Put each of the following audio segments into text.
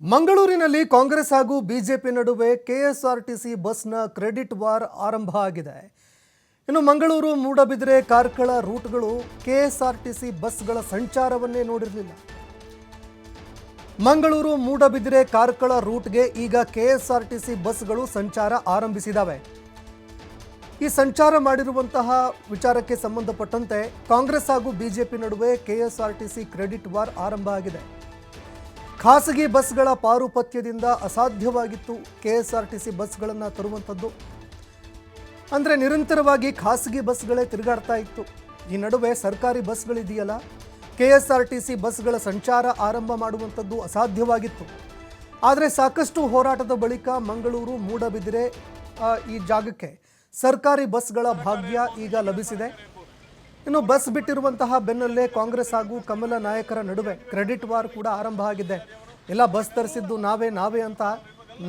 ಮಂಗಳೂರಿನಲ್ಲಿ ಕಾಂಗ್ರೆಸ್ ಹಾಗೂ ಬಿಜೆಪಿ ನಡುವೆ ಕೆಎಸ್ಆರ್ಟಿಸಿ ಬಸ್ನ ಕ್ರೆಡಿಟ್ ವಾರ್ ಆರಂಭ ಆಗಿದೆ. ಇನ್ನು ಮಂಗಳೂರು ಮೂಡಬಿದ್ರೆ ಕಾರ್ಕಳ ರೂಟ್ಗಳು ಕೆಎಸ್ಆರ್ಟಿಸಿ ಬಸ್ಗಳ ಸಂಚಾರವನ್ನೇ ನೋಡಿರಲಿಲ್ಲ. ಮಂಗಳೂರು ಮೂಡಬಿದ್ರೆ ಕಾರ್ಕಳ ರೂಟ್ಗೆ ಈಗ ಕೆಎಸ್ಆರ್ಟಿಸಿ ಬಸ್ಗಳು ಸಂಚಾರ ಆರಂಭಿಸಿದವೆ. ಈ ಸಂಚಾರ ಮಾಡಿರುವಂತಹ ವಿಚಾರಕ್ಕೆ ಸಂಬಂಧಪಟ್ಟಂತೆ ಕಾಂಗ್ರೆಸ್ ಹಾಗೂ ಬಿಜೆಪಿ ನಡುವೆ ಕೆಎಸ್ಆರ್ಟಿಸಿ ಕ್ರೆಡಿಟ್ ವಾರ್ ಆರಂಭ ಆಗಿದೆ. ಖಾಸಗಿ ಬಸ್ಗಳ ಪಾರುಪತ್ಯದಿಂದ ಅಸಾಧ್ಯವಾಗಿತ್ತು ಕೆಎಸ್ಆರ್ಟಿಸಿ ಬಸ್ಗಳನ್ನು ತರುವಂಥದ್ದು. ಅಂದರೆ ನಿರಂತರವಾಗಿ ಖಾಸಗಿ ಬಸ್ಗಳೇ ತಿರುಗಾಡ್ತಾ ಇತ್ತು. ಈ ನಡುವೆ ಸರ್ಕಾರಿ ಬಸ್ಗಳಿದೆಯಲ್ಲ, ಕೆಎಸ್ಆರ್ಟಿಸಿ ಬಸ್ಗಳ ಸಂಚಾರ ಆರಂಭ ಮಾಡುವಂಥದ್ದು ಅಸಾಧ್ಯವಾಗಿತ್ತು. ಆದರೆ ಸಾಕಷ್ಟು ಹೋರಾಟದ ಬಳಿಕ ಮಂಗಳೂರು ಮೂಡಬಿದಿರೆ ಈ ಜಾಗಕ್ಕೆ ಸರ್ಕಾರಿ ಬಸ್ಗಳ ಭಾಗ್ಯ ಈಗ ಲಭಿಸಿದೆ. ಇನ್ನು ಬಸ್ ಬಿಟ್ಟಿರುವಂತಹ ಬೆನ್ನಲ್ಲೇ ಕಾಂಗ್ರೆಸ್ ಹಾಗೂ ಕಮಲ ನಾಯಕರ ನಡುವೆ ಕ್ರೆಡಿಟ್ ವಾರ್ ಕೂಡ ಆರಂಭ ಆಗಿದೆ. ಎಲ್ಲ ಬಸ್ ತರಿಸಿದ್ದು ನಾವೇ ನಾವೇ ಅಂತ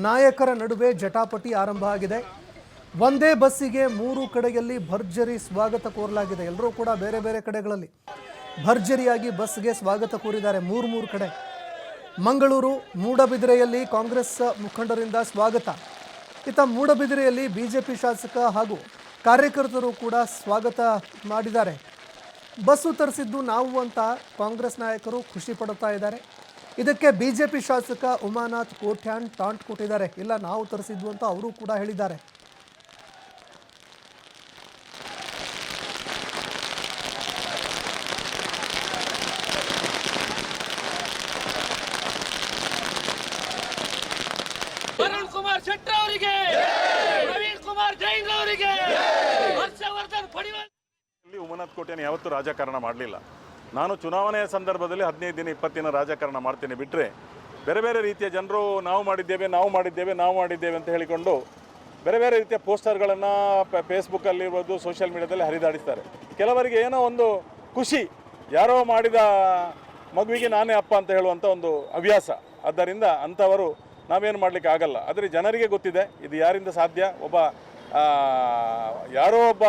ನಾಯಕರ ನಡುವೆ ಜಟಾಪಟಿ ಆರಂಭ ಆಗಿದೆ. ಒಂದೇ ಬಸ್ಸಿಗೆ ಮೂರು ಕಡೆಯಲ್ಲಿ ಭರ್ಜರಿ ಸ್ವಾಗತ ಕೋರಲಾಗಿದೆ. ಎಲ್ಲರೂ ಕೂಡ ಬೇರೆ ಬೇರೆ ಕಡೆಗಳಲ್ಲಿ ಭರ್ಜರಿಯಾಗಿ ಬಸ್ಗೆ ಸ್ವಾಗತ ಕೋರಿದ್ದಾರೆ ಮೂರು ಮೂರು ಕಡೆ. ಮಂಗಳೂರು, ಮೂಡಬಿದಿರೆಯಲ್ಲಿ ಕಾಂಗ್ರೆಸ್ ಮುಖಂಡರಿಂದ ಸ್ವಾಗತ. ಇತ್ತ ಮೂಡಬಿದಿರೆಯಲ್ಲಿ ಬಿಜೆಪಿ ಶಾಸಕ ಹಾಗೂ ಕಾರ್ಯಕರ್ತರು ಕೂಡ ಸ್ವಾಗತ ಮಾಡಿದ್ದಾರೆ. ಬಸ್ಸು ತರಿಸಿದ್ದು ನಾವು ಅಂತ ಕಾಂಗ್ರೆಸ್ ನಾಯಕರು ಖುಷಿ ಪಡುತ್ತಾ ಇದ್ದಾರೆ. ಇದಕ್ಕೆ ಬಿ ಜೆ ಪಿ ಶಾಸಕ ಉಮಾನಾಥ್ ಕೋಟ್ಯಾನ್ ಟಾಂಟ್ ಕೊಟ್ಟಿದ್ದಾರೆ. ಇಲ್ಲ, ನಾವು ತರಿಸಿದ್ದು ಅಂತ ಅವರು ಕೂಡ ಹೇಳಿದ್ದಾರೆ. ಕುಮಾರ್ ಶೆಟ್ಟರ್ ಅವರಿಗೆ. ಜೈನ್ ಅವರಿಗೆ ಹರ್ಷವರ್ಧನ್ ಪಡಿವಾಲ್ ಉಮನಾಥ್ ಕೋಟೆಯನ್ನು ಯಾವತ್ತೂ ರಾಜಕಾರಣ ಮಾಡಲಿಲ್ಲ. ನಾನು ಚುನಾವಣೆಯ ಸಂದರ್ಭದಲ್ಲಿ ಹದಿನೈದು ದಿನ ಇಪ್ಪತ್ತು ದಿನ ರಾಜಕಾರಣ ಮಾಡ್ತೇನೆ ಬಿಟ್ಟರೆ ಬೇರೆ ಬೇರೆ ರೀತಿಯ ಜನರು ನಾವು ಮಾಡಿದ್ದೇವೆ ನಾವು ಮಾಡಿದ್ದೇವೆ ನಾವು ಮಾಡಿದ್ದೇವೆ ಅಂತ ಹೇಳಿಕೊಂಡು ಬೇರೆ ಬೇರೆ ರೀತಿಯ ಪೋಸ್ಟರ್ಗಳನ್ನು ಫೇಸ್ಬುಕ್ಕಲ್ಲಿರ್ಬೋದು ಸೋಷಿಯಲ್ ಮೀಡಿಯಾದಲ್ಲಿ ಹರಿದಾಡಿಸ್ತಾರೆ. ಕೆಲವರಿಗೆ ಏನೋ ಒಂದು ಖುಷಿ ಯಾರೋ ಮಾಡಿದ ಮಗುವಿಗೆ ನಾನೇ ಅಪ್ಪ ಅಂತ ಹೇಳುವಂಥ ಒಂದು ಹವ್ಯಾಸ. ಆದ್ದರಿಂದ ಅಂಥವರು ನಾವೇನು ಮಾಡಲಿಕ್ಕೆ ಆಗಲ್ಲ ಆದರೆ ಜನರಿಗೆ ಗೊತ್ತಿದೆ ಇದು ಯಾರಿಂದ ಸಾಧ್ಯ? ಒಬ್ಬ ಯಾರೋ ಒಬ್ಬ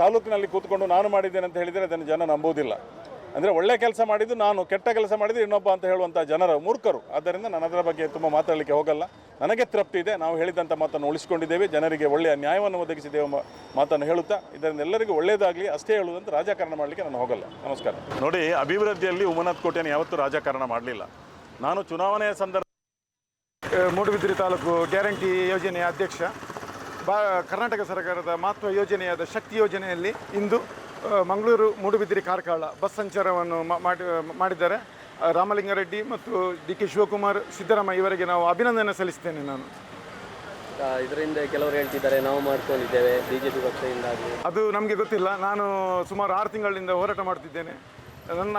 ತಾಲೂಕಿನಲ್ಲಿ ಕೂತ್ಕೊಂಡು ನಾನು ಮಾಡಿದ್ದೇನೆ ಅಂತ ಹೇಳಿದರೆ ಅದನ್ನು ಜನ ನಂಬುವುದಿಲ್ಲ. ಅಂದರೆ ಒಳ್ಳೆ ಕೆಲಸ ಮಾಡಿದ್ದು ನಾನು ಕೆಟ್ಟ ಕೆಲಸ ಮಾಡಿದ್ದು ಇನ್ನೊಬ್ಬ ಅಂತ ಹೇಳುವಂಥ ಜನರ ಮೂರ್ಖರು. ಆದ್ದರಿಂದ ನಾನು ಅದರ ಬಗ್ಗೆ ತುಂಬ ಮಾತಾಡಲಿಕ್ಕೆ ಹೋಗಲ್ಲ. ನನಗೆ ತೃಪ್ತಿ ಇದೆ. ನಾವು ಹೇಳಿದಂಥ ಮಾತನ್ನು ಉಳಿಸಿಕೊಂಡಿದ್ದೇವೆ. ಜನರಿಗೆ ಒಳ್ಳೆಯ ನ್ಯಾಯವನ್ನು ಒದಗಿಸಿದ್ದೇವೆ ಎಂಬ ಮಾತನ್ನು ಹೇಳುತ್ತಾ ಇದರಿಂದ ಎಲ್ಲರಿಗೂ ಒಳ್ಳೆಯದಾಗಲಿ ಅಷ್ಟೇ ಹೇಳುವುದಂತ ರಾಜಕಾರಣ ಮಾಡಲಿಕ್ಕೆ ನಾನು ಹೋಗಲ್ಲ. ನಮಸ್ಕಾರ. ನೋಡಿ ಅಭಿವೃದ್ಧಿಯಲ್ಲಿ ಉಮನಾಥ್ ಕೋಟೆಯನ್ನು ಯಾವತ್ತೂ ರಾಜಕಾರಣ ಮಾಡಲಿಲ್ಲ. ನಾನು ಚುನಾವಣೆಯ ಸಂದರ್ಭ ಮೂಡುಬಿದ್ರಿ ತಾಲೂಕು ಗ್ಯಾರಂಟಿ ಯೋಜನೆಯ ಅಧ್ಯಕ್ಷ. ಬಾ ಕರ್ನಾಟಕ ಸರ್ಕಾರದ ಮಹತ್ವ ಯೋಜನೆಯಾದ ಶಕ್ತಿ ಯೋಜನೆಯಲ್ಲಿ ಇಂದು ಮಂಗಳೂರು ಮೂಡುಬಿದಿರೆ ಕಾರ್ಕಳ ಬಸ್ ಸಂಚಾರವನ್ನು ಮಾಡಿ ಮಾಡಿದ್ದಾರೆ. ರಾಮಲಿಂಗಾರೆಡ್ಡಿ ಮತ್ತು ಡಿ ಕೆ ಶಿವಕುಮಾರ್ ಸಿದ್ದರಾಮಯ್ಯ ಇವರಿಗೆ ನಾವು ಅಭಿನಂದನೆ ಸಲ್ಲಿಸ್ತೇನೆ ನಾನು. ಇದರಿಂದ ಕೆಲವರು ಹೇಳ್ತಿದ್ದಾರೆ ನಾವು ಮಾಡ್ಕೊಂಡಿದ್ದೇವೆ ಬಿಜೆಪಿ ಪಕ್ಷದಿಂದ ಅದು ನಮಗೆ ಗೊತ್ತಿಲ್ಲ. ನಾನು ಸುಮಾರು ಆರು ತಿಂಗಳಿಂದ ಹೋರಾಟ ಮಾಡ್ತಿದ್ದೇನೆ. ನನ್ನ